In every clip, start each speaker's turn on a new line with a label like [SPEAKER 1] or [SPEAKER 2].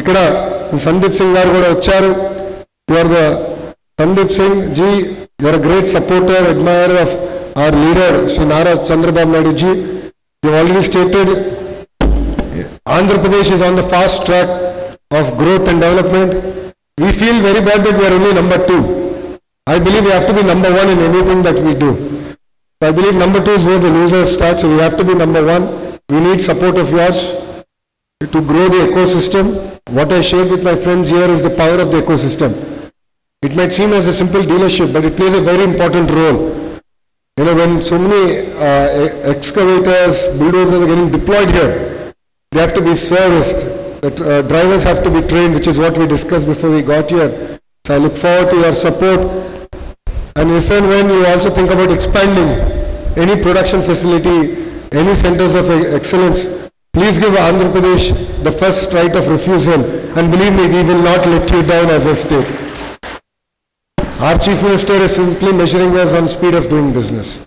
[SPEAKER 1] ఇక్కడ సందీప్ సింగ్ గారు కూడా వచ్చారు your the Sandeep Singh ji your great supporter admirer of our leader Shri Nara Chandrababu Naidu ji you already stated Andhra Pradesh is on the fast track of growth and development. We feel very bad that we are only number two. I believe we have to be number one in anything that we do. I believe number two is where the loser starts, so we have to be number one. We need support of yours to grow the ecosystem. what I shared with my friends here is the power of the ecosystem. It might seem as a simple dealership, but it plays a very important role. You know, when so many uh, excavators, bulldozers are getting deployed here, they have to be serviced. That uh, drivers have to be trained, which is what we discussed before we got here. So I look forward to your support. And if and when you also think about expanding any production facility, any centers of excellence, please give Andhra Pradesh the first right of refusal. And believe me, we will not let you down as a state. Our chief minister is simply measuring us on speed of doing business.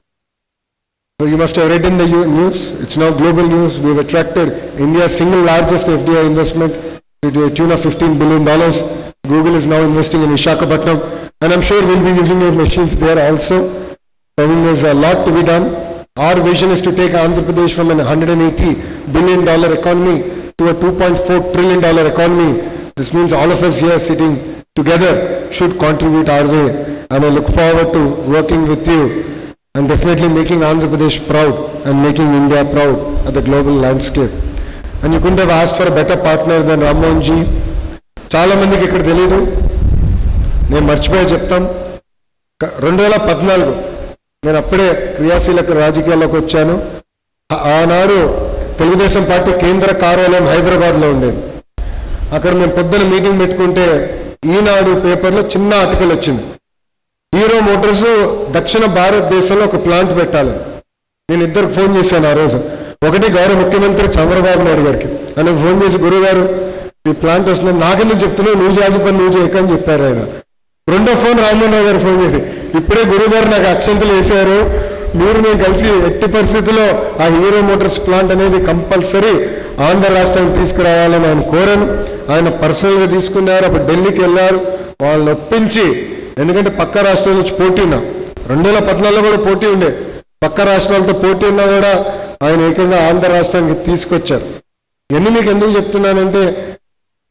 [SPEAKER 1] So you must have read in the news, it's now global news, we have attracted India's single largest FDI investment to the tune of $15 billion. Google is now investing in Visakhapatnam, and I'm sure we'll be using your machines there also. I think there's a lot to be done. Our vision is to take Andhra Pradesh from an 180 billion dollar economy to a 2.4 trillion dollar economy. This means all of us here sitting together should contribute our way, and I look forward to working with you and definitely making Andhra Pradesh proud and making India proud at the global landscape. And you couldn't have asked for a better partner than Rammohan ji. చాలా మందికి ఇక్కడ తెలీదు నేను మర్చిపోయి చెప్తాం క- రెండు వేల పద్నాలుగు నేను అప్పుడే క్రియాశీలక రాజకీయాల్లోకి వచ్చాను. ఆనాడు తెలుగుదేశం పార్టీ కేంద్ర కార్యాలయం హైదరాబాద్లో ఉండేది. అక్కడ మేము పొద్దున మీటింగ్ పెట్టుకుంటే ఈనాడు పేపర్లో చిన్న ఆర్టికల్ వచ్చింది. హీరో మోటార్స్ దక్షిణ భారతదేశంలో ఒక ప్లాంట్ పెట్టాలి. నేను ఇద్దరికి ఫోన్ చేశాను ఆ రోజు. ఒకటి గౌరవ ముఖ్యమంత్రి చంద్రబాబు నాయుడు గారికి. ఆయన ఫోన్ చేసి గురుగారు ఈ ప్లాంట్ వస్తున్నాను నాకెందుకు చెప్తున్నావు? నువ్వు చేసి పని నువ్వు చేయకని చెప్పారు ఆయన. రెండో ఫోన్ రామ్మోహన్ గారు ఫోన్ చేసి ఇప్పుడే గురుగారు నాకు అక్షంతలు వేశారు. మీరు నేను కలిసి ఎట్టి పరిస్థితుల్లో ఆ హీరో మోటార్స్ ప్లాంట్ అనేది కంపల్సరీ ఆంధ్ర రాష్ట్రానికి తీసుకురావాలని ఆయన కోరాను. ఆయన పర్సనల్గా తీసుకున్నారు. అప్పుడు ఢిల్లీకి వెళ్ళారు. వాళ్ళని ఒప్పించి ఎందుకంటే పక్క రాష్ట్రాల నుంచి పోటీ ఉన్నా. రెండు వేల పద్నాలుగులో కూడా పోటీ ఉండే. పక్క రాష్ట్రాలతో పోటీ ఉన్నా కూడా ఆయన ఏకంగా ఆంధ్ర రాష్ట్రానికి తీసుకొచ్చారు. ఎన్ని మీకు ఎందుకు చెప్తున్నానంటే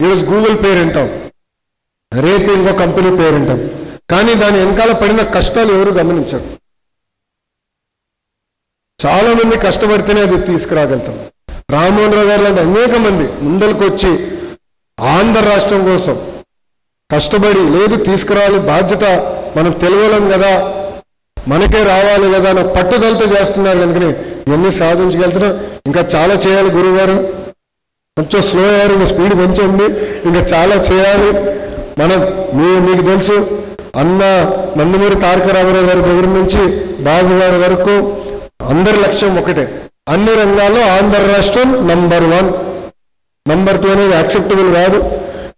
[SPEAKER 1] ఈరోజు గూగుల్ పేరు వింటాం. రేపు ఇంకో కంపెనీ పేరు వింటాం. కానీ దాని వెనకాల పడిన కష్టాలు ఎవరు గమనించరు. చాలామంది కష్టపడితేనే అది తీసుకురాగలుగుతాం. రామ్మోహన్ రావు గారు లాంటి అనేక మంది ముందలకు వచ్చి ఆంధ్ర రాష్ట్రం కోసం కష్టపడి లేదు తీసుకురావాలి బాధ్యత మనం తెలియలేం కదా మనకే రావాలి కదా అన్న పట్టుదలతో చేస్తున్నారు కనుకనే ఇవన్నీ సాధించగలుగుతున్నాం. ఇంకా చాలా చేయాలి గురువుగారు కొంచెం స్లో అయ్యారు ఇంకా స్పీడ్ పెంచండి. ఇంకా చాలా చేయాలి. మనం మీ మీకు తెలుసు అన్న నందమూరి తారక రామారావు గారి దగ్గర నుంచి బాబు గారి వరకు అందరి లక్ష్యం ఒకటే. అన్ని రంగాల్లో ఆంధ్ర రాష్ట్రం నంబర్ వన్ నంబర్ టూ అనేది యాక్సెప్టబుల్ కాదు.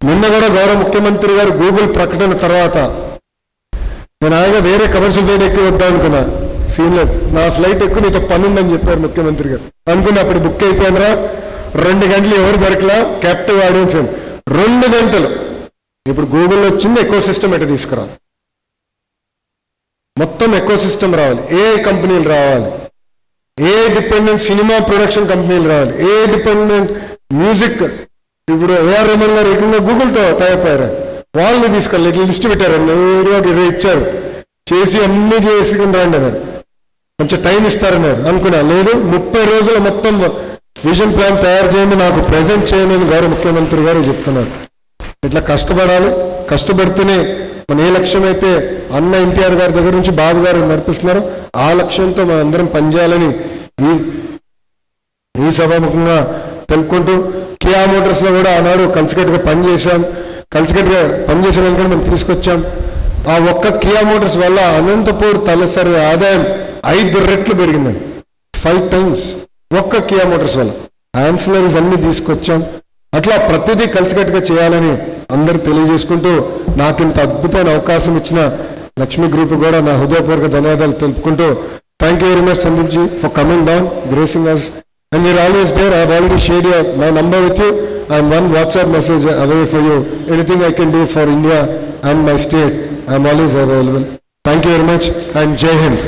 [SPEAKER 1] నిన్న కూడా గౌరవ ముఖ్యమంత్రి గారు గూగుల్ ప్రకటన తర్వాత నేను ఆయన వేరే కమర్షియల్ ఫ్లైట్ ఎక్కి వద్దా అనుకున్నా. సీనియర్ నా ఫ్లైట్ ఎక్కువ నీతో పనుందని చెప్పారు ముఖ్యమంత్రి గారు. అనుకుని అప్పుడు బుక్ అయిపోయినరా రెండు గంటలు ఎవరు దొరకలా? క్యాప్టివ్ ఆడియన్స్ రెండు గంటలు. ఇప్పుడు గూగుల్లో వచ్చింది ఎక్కువ సిస్టమ్ ఎట తీసుకురా? మొత్తం ఎకో సిస్టమ్ రావాలి. ఏ కంపెనీలు రావాలి? ఏ డిపెండెంట్ సినిమా ప్రొడక్షన్ కంపెనీలు రావాలి? Independent music? ఇప్పుడు ఏఆర్ రమన్ గారు ఏకంగా గూగుల్తో తయారైపోయారు వాళ్ళని తీసుకెళ్ళి ఇట్లా లిస్ట్ పెట్టారు. నేరుగా ఇరవై ఇచ్చారు. చేసి అన్ని చేసి రండి అన్నారు. కొంచెం టైం ఇస్తారన్నారు అనుకున్నా. లేదు ముప్పై రోజుల మొత్తం విజన్ ప్లాన్ తయారు చేయండి. నాకు ప్రజెంట్ చేయండి అని గౌరవ ముఖ్యమంత్రి గారు చెప్తున్నారు. ఇట్లా కష్టపడాలి. కష్టపడితేనే మన ఏ లక్ష్యం అయితే అన్న ఎన్టీఆర్ గారి దగ్గర నుంచి బాబు గారు నడిపిస్తున్నారో ఆ లక్ష్యంతో మనం అందరం పనిచేయాలని ఈ ఈ సభాముఖంగా తెలుపుకుంటూ కియా మోటార్స్లో కూడా ఆనాడు కలిసికట్టుగా పనిచేశాం. కలిసికట్టుగా పనిచేసిన వెనుక మనం తీసుకొచ్చాం. ఆ ఒక్క కియా మోటార్స్ వల్ల అనంతపూర్ తలసరి ఆదాయం ఐదు రెట్లు పెరిగిందండి. ఫైవ్ టైమ్స్ ఒక్క కియా మోటార్స్ వల్ల. ఆన్సిలరీస్ అన్ని తీసుకొచ్చాం. అట్లా ప్రతిదీ కలిసికట్టుగా చేయాలని అందరు తెలియజేసుకుంటూ నాకు ఇంత అద్భుతమైన అవకాశం ఇచ్చిన లక్ష్మి గ్రూప్ కూడా నా హృదయపూర్వక ధన్యవాదాలు తెలుపుకుంటూ thank you very much Sandeep ji for coming down gracing us and you're always there I already share your my number with you I'm one WhatsApp message away for you anything I can do for India and my state I'm always available thank you very much and జై హింద్